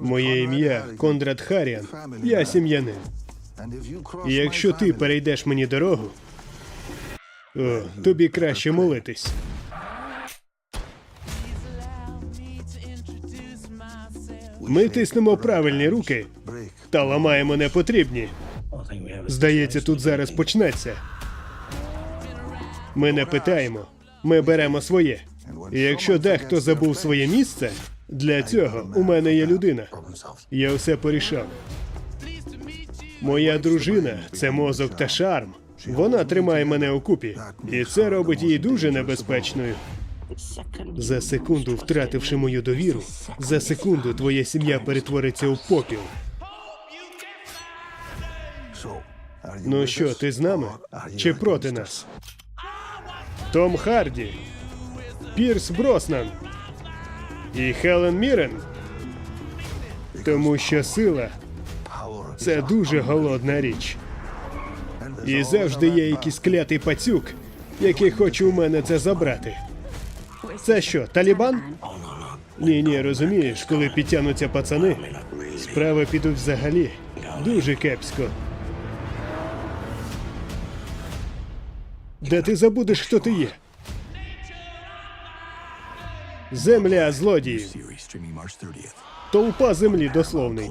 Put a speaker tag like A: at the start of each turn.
A: Моє ім'я Кондрат Харіан. Я сім'янин. І якщо ти перейдеш мені дорогу, о, тобі краще молитись. Ми тиснемо правильні руки та ламаємо непотрібні. Здається, тут зараз почнеться. Ми не питаємо, ми беремо своє. І якщо дехто забув своє місце, для цього у мене є людина. Я все порішав. Моя дружина це мозок та шарм. Вона тримає мене у купі, і це робить її дуже небезпечною. За секунду, втративши мою довіру, за секунду твоя сім'я перетвориться у попіл. Ну що, ти з нами чи проти нас? Том Харді, Пірс Броснан і Хелен Мірен. Тому що сила це дуже голодна річ. І завжди є якийсь клятий пацюк, який хоче у мене це забрати. Це що, Талібан? Ні, ні, розумієш, коли підтягнуться пацани, справи підуть взагалі дуже кепсько. Де ти забудеш, хто ти є? Земля злодіїв.
B: Series streaming March 30th.
A: Толпа землі дословний.